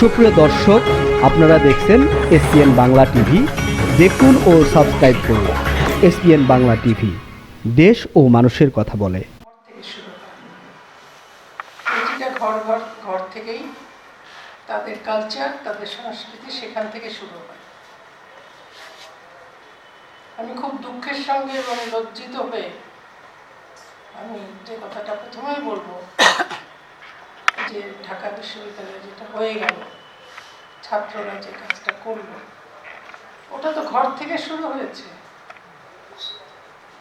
সুপ্রিয় দর্শক, আপনারা দেখছেন এসপিএন বাংলা টিভি। দেখুন ও সাবস্ক্রাইব করুন এসপিএন বাংলা টিভি। দেশ ও মানুষের কথা বলে। ঘর ঘর ঘর থেকেই তাদের কালচার তাদের সংস্কৃতি সেখান থেকে শুরু হয়। আমি খুব দুঃখের সঙ্গে এবং লজ্জিত হয়ে আমি যে কথাটা প্রথমেই বলব যে ঢাকা বিশ্ববিদ্যালয়ে যেটা হয়ে গেল ছাত্ররা যে কাজটা করল ওটা তো ঘর থেকে শুরু হয়েছে।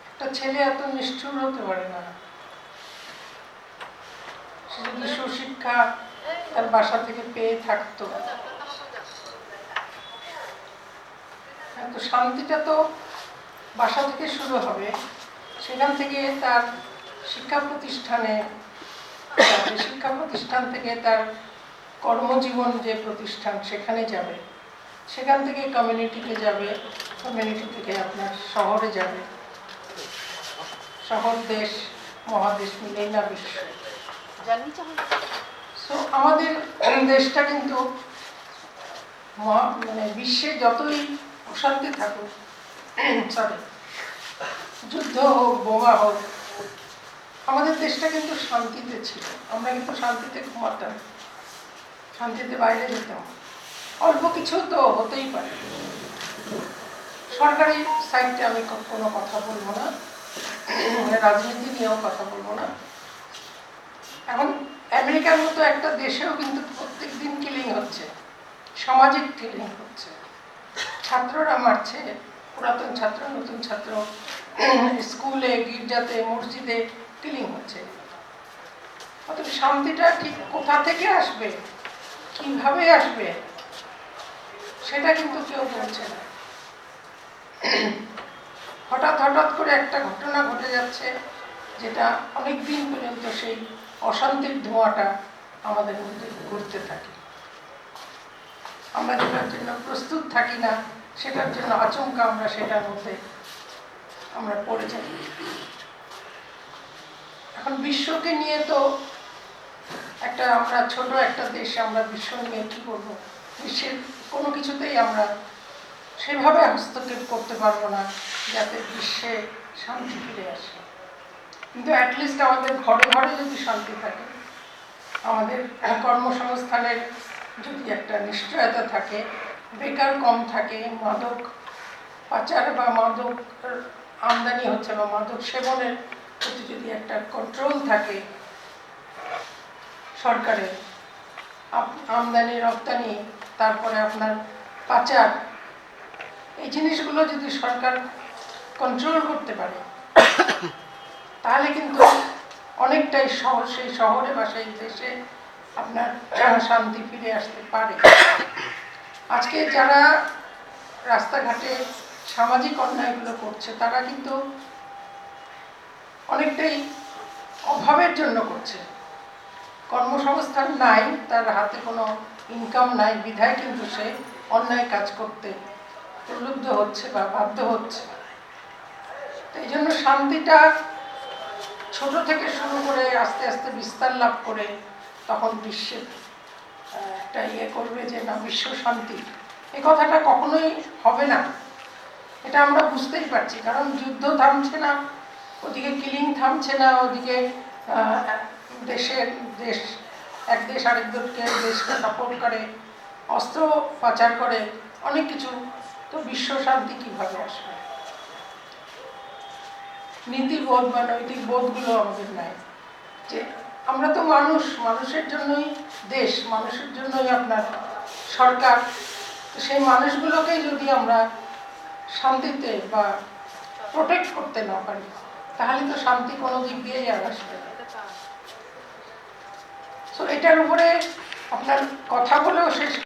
একটা ছেলে এত নিষ্ঠুর হতে পারে না। সে যদি সুশিক্ষা তার বাসা থেকে পেয়ে থাকতো। হ্যাঁ, শান্তিটা তো বাসা থেকে শুরু হবে। সেখান থেকে তার শিক্ষা প্রতিষ্ঠানে শিক্ষা প্রতিষ্ঠান থেকে তার কর্মজীবন যে প্রতিষ্ঠান সেখানে যাবে। সেখান থেকে কমিউনিটিতে যাবে কমিউনিটি থেকে আপনার শহরে যাবে। শহর, দেশ, মহাদেশ মিলেই না বিশ্ব সো আমাদের দেশটা কিন্তু মানে বিশ্বে যতই অশান্তি থাকুক সরি যুদ্ধ হোক, বোমা হোক আমাদের দেশটা কিন্তু শান্তিতে ছিল। আমরা কিন্তু শান্তিতে ঘুমাতাম। শান্তিতে বাইরে যেতাম। অল্প কিছু তো হতেই পারে। সরকারি সাইডে আমি কোনো কথা বলব না। রাজনীতি নিয়েও কথা বলব না। এখন আমেরিকার মতো একটা দেশেও কিন্তু প্রত্যেক দিন কিলিং হচ্ছে। সামাজিক কিলিং হচ্ছে। ছাত্ররা মারছে। পুরাতন ছাত্র, নতুন ছাত্র। স্কুলে, গির্জাতে, মসজিদে কিলিং হচ্ছে। অথচ শান্তিটা ঠিক কোথা থেকে আসবে? কীভাবে আসবে? সেটা কিন্তু কেউ বলছে না। হঠাৎ হঠাৎ করে একটা ঘটনা ঘটে যাচ্ছে, যেটা অনেক দিন পর্যন্ত সেই অশান্তির ধোঁয়াটা আমাদের মধ্যে ঘুরতে থাকে। আমরা যেটার জন্য প্রস্তুত থাকি না, সেটার জন্য আচমকা আমরা সেটার মধ্যে আমরা পড়ে যাই। বিশ্বকে নিয়ে তো একটা আমরা ছোট একটা দেশ, আমরা বিশ্ব নিয়ে কী করব? বিশ্বের কোনো কিছুতেই আমরা সেভাবে হস্তক্ষেপ করতে পারব না, যাতে বিশ্বে শান্তি ফিরে আসে। কিন্তু অ্যাটলিস্ট আমাদের ঘরে ঘরে যদি শান্তি থাকে, আমাদের কর্মসংস্থানের যদি একটা নিশ্চয়তা থাকে, বেকার কম থাকে, মাদক পাচার বা মাদক আমদানি হচ্ছে বা মাদক সেবনের প্রতি যদি একটা কন্ট্রোল থাকে সরকারের আমদানি, রপ্তানি, তারপরে আপনার পাচার, এই জিনিসগুলো যদি সরকার কন্ট্রোল করতে পারে, তাহলে কিন্তু অনেকটাই শহর, সেই শহরে বা সেই দেশে আপনার শান্তি ফিরে আসতে পারে। আজকে যারা রাস্তাঘাটে সামাজিক অন্যায়গুলো করছে, তারা কিন্তু অনেকটাই অভাবের জন্য করছে। কর্মসংস্থান নাই, তার হাতে কোনো ইনকাম নাই, বিধায় কিন্তু সে অন্যায় কাজ করতে প্রলুব্ধ হচ্ছে বা বাধ্য হচ্ছে। তো এই জন্য শান্তিটা ছোট থেকে শুরু করে আস্তে আস্তে বিস্তার লাভ করে তখন বিশ্বের একটা ইয়ে করবে যে, না, বিশ্ব শান্তি। এ কথাটা কখনোই হবে না। এটা আমরা বুঝতেই পারছি, কারণ যুদ্ধ থামছে না ওদিকে কিলিং থামছে না, ওদিকে দেশের দেশ, এক দেশ আরেক দেশকে দেশকে সাপোর্ট করে, অস্ত্র পাচার করে, অনেক কিছু। তো বিশ্ব শান্তি কীভাবে আসবে? নীতিবোধ বা নৈতিক বোধগুলো আমাদের নাই। যে আমরা তো মানুষ, মানুষের জন্যই দেশ, মানুষের জন্যই আপনার সরকার। তো সেই মানুষগুলোকেই যদি আমরা শান্তিতে বা প্রোটেক্ট করতে না পারি তাহলে তো শান্তি কোনো দিক আর আসবে তো এটার উপরে আপনার কথা বলেও শেষ